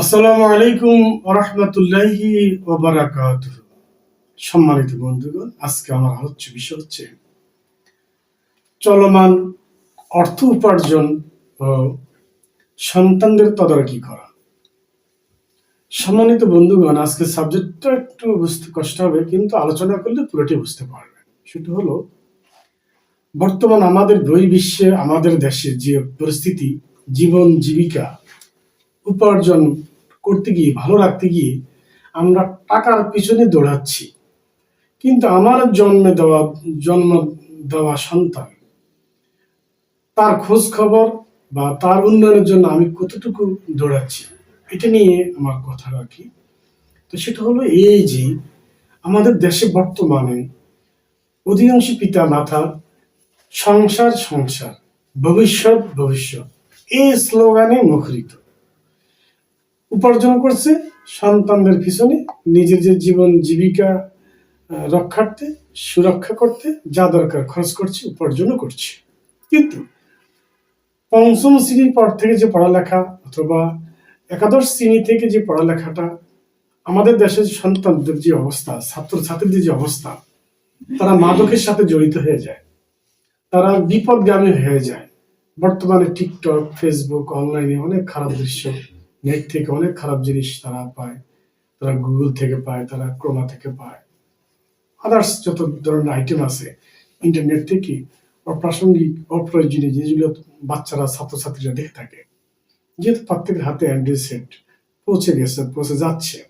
আসসালামু আলাইকুম রহমতুল্লাহি ওবারাকাত সম্মানিত বন্ধুগণ, আজকে আমার আলোচ্য বিষয় হচ্ছে চলমান অর্থ উপার্জন ও সন্তানদের তদারকি করা। সম্মানিত বন্ধুগণ, আজকে সাবজেক্টটা একটু বুঝতে কষ্ট হবে, কিন্তু আলোচনা করলে পুরোটি বুঝতে পারবেন। সেটা হলো, বর্তমান আমাদের বই বিশ্বে আমাদের দেশে যে পরিস্থিতি, জীবন, জীবিকা উপার্জন করতে গিয়ে, ভালো রাখতে গিয়ে আমরা টাকার পিছনে দৌড়াচ্ছি। কিন্তু আমার জন্মে দেওয়া, জন্ম দেওয়া সন্তান, তার খোঁজ খবর বা তার উন্নয়নের জন্য আমি কতটুকু দৌড়াচ্ছি, এটা নিয়ে আমার কথা রাখি। তো সেটা হলো এই যে, আমাদের দেশে বর্তমানে অধিকাংশ পিতা মাতা সংসার সংসার, ভবিষ্যৎ ভবিষ্যৎ, এই স্লোগানে মুখরিত। উপার্জন করছে সন্তানদের পিছনে নিজের যে জীবন জীবিকা রক্ষার্থে, সুরক্ষা করতে যা দরকার খরচ করছে, উপার্জনও করছে। কিন্তু পঞ্চম শ্রেণির পর থেকে যে পড়ালেখা অথবা একাদশ শ্রেণি থেকে যে পড়ালেখাটা, আমাদের দেশের সন্তানদের যে অবস্থা, ছাত্রছাত্রীদের যে অবস্থা, তারা মাদকের সাথে জড়িত হয়ে যায়। তারা বিপদগামী হয়ে যায়। বর্তমানে টিকটক, ফেসবুক, অনলাইনে অনেক খারাপ দৃশ্য নেট থেকে অনেক খারাপ জিনিস তারা পায়। তারা গুগল থেকে পায়, তারা ক্রোমা থেকে পায়। আদার্স যত ধরনের আইটেম আছে ইন্টারনেট থেকে অপ্রাসঙ্গিক অপ্রয়োজনীয় জিনিসগুলো বাচ্চারা, ছাত্রছাত্রীরা দেখে থাকে। যেহেতু প্রত্যেকের হাতে অ্যান্ড্রয়েড সেট পৌঁছে গেছে, পৌঁছে যাচ্ছে।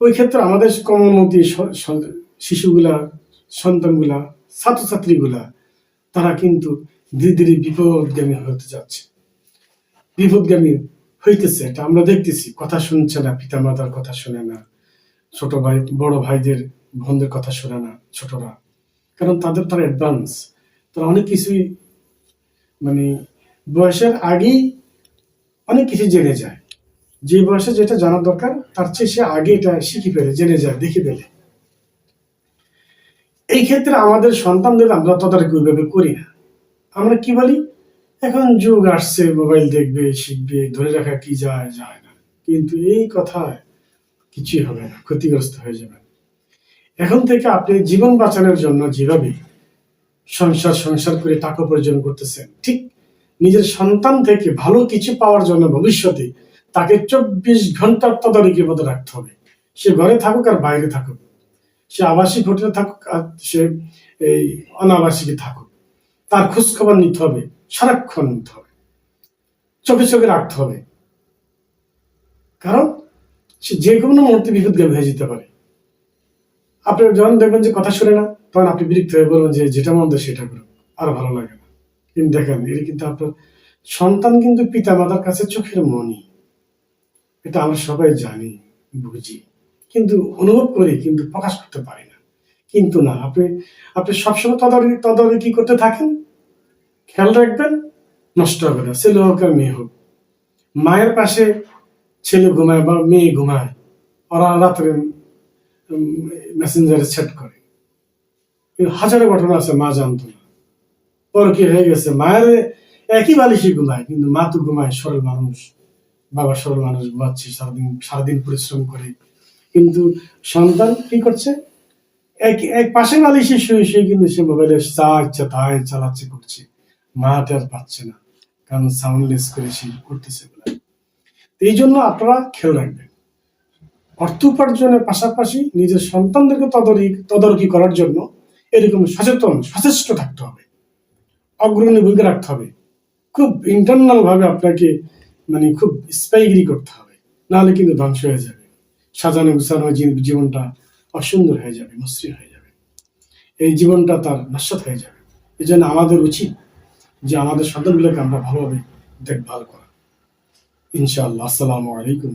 ওই ক্ষেত্রে আমাদের স- শিশুগুলা, সন্তানগুলা, ছাত্রছাত্রীগুলা, তারা কিন্তু ধীরে ধীরে বিপদগামী হতে যাচ্ছে। বিপদগামী হইতেছে, এটা আমরা দেখতেছি। কথা শুনছে না পিতা মাতার কথা শুনে না। ছোট ভাই, বড় ভাইদের, বোনদের কথা শোনে না ছোটরা। কারণ তাদের তারা অ্যাডভান্স তারা অনেক কিছুই মানে বয়সের আগেই অনেক কিছু জেনে যায়। যে বয়সে যেটা জানার দরকার, তার চেয়ে সে আগে এটা শিখে ফেলে, জেনে যায়, দেখে ফেলে। এই ক্ষেত্রে আমাদের সন্তানদের আমরা তদারকি ওইভাবে করি না। আমরা কি বলি? এখন যুগ আসছে মোবাইল দেখবে, শিখবে, ধরে রাখা কি যায় যায় না। কিন্তু এই কথায় কিছুই হবে না, ক্ষতিগ্রস্ত হয়ে যাবে। এখন থেকে আপনি জীবন বাঁচানোর জন্য যেভাবে সংসার সংসার করে টাকা উপার্জন করতেছেন, ঠিক নিজের সন্তান থেকে ভালো কিছু পাওয়ার জন্য ভবিষ্যতে তাকে চব্বিশ ঘণ্টার তদারকির মতো রাখতে হবে। সে ঘরে থাকুক আর বাইরে থাকুক। সে আবাসিক হোটেলে থাকুক আর সে এই অনাবাসিকে থাকুক। তার খোঁজখবর নিতে হবে। সারাক্ষণ নিতে হবে। চোখে চোখে রাখতে হবে। কারণ সে যে কোনো মুহূর্তে বিপদগামী হয়ে যেতে পারে। আপনি যখন দেখবেন যে কথা শুনে না, তখন আপনি বিরক্ত হয়ে বলবেন যে যেটা মন সেটা করুন। আর ভালো লাগে না। কিন্তু দেখেন, এর কিন্তু আপনার সন্তান কিন্তু পিতা মাতার কাছে চোখের মনি। এটা আমরা সবাই জানি, বুঝি। কিন্তু অনুভব করি, কিন্তু প্রকাশ করতে পারি না। কিন্তু না, আপনি আপনি সবসময় তদারকি তদারকি করতে থাকেন। খেয়াল রাখবেন, নষ্ট হবে না। ছেলে হোক আর মেয়ে হোক। মায়ের পাশে ছেলে ঘুমায় বা মেয়ে ঘুমায়, ওরা রাত্রে মেসেঞ্জারে সেট করে। হাজারো ঘটনা আছে মা জানতো না। পর কি হয়ে গেছে? মায়ের একই বালিশে ঘুমায়, কিন্তু মা তো ঘুমায়, সরল মানুষ। বাবা সরল মানুষ, ঘুমাচ্ছে, সারাদিন সারাদিন পরিশ্রম করে। কিন্তু সন্তান কি করছে? এক এক পাশে বালিশে শুয়ে শুয়ে কিন্তু সে মোবাইলে যা ইচ্ছা, তাই চালাচ্ছে, করছে। মা টের পাচ্ছে না, কারণ সাউন্ডলেস করে সে করতেছে এই জন্য আপনারা খেয়াল রাখবেন, অর্থ উপার্জনের পাশাপাশি নিজের সন্তানদেরকে তদারকি তদারকি করার জন্য এরকম সচেতন, সচেষ্ট থাকতে হবে। অগ্রণী ভূমিকা রাখতে হবে। খুব ইন্টারনাল ভাবে আপনাকে মানে খুব স্পাইগিরি করতে হবে, নাহলে কিন্তু ধ্বংস হয়ে যাবে। সাজানো গুছানো জীবনটা অসুন্দর হয়ে যাবে, মসৃণ হয়ে যাবে। এই জীবনটা তার নশ্বত হয়ে যাবে। এই জন্য আমাদের উচিত যে আমাদের সন্তানগুলোকে আমরা ভালোভাবে দেখভাল করা। ইনশাআল্লাহ আসসালামু আলাইকুম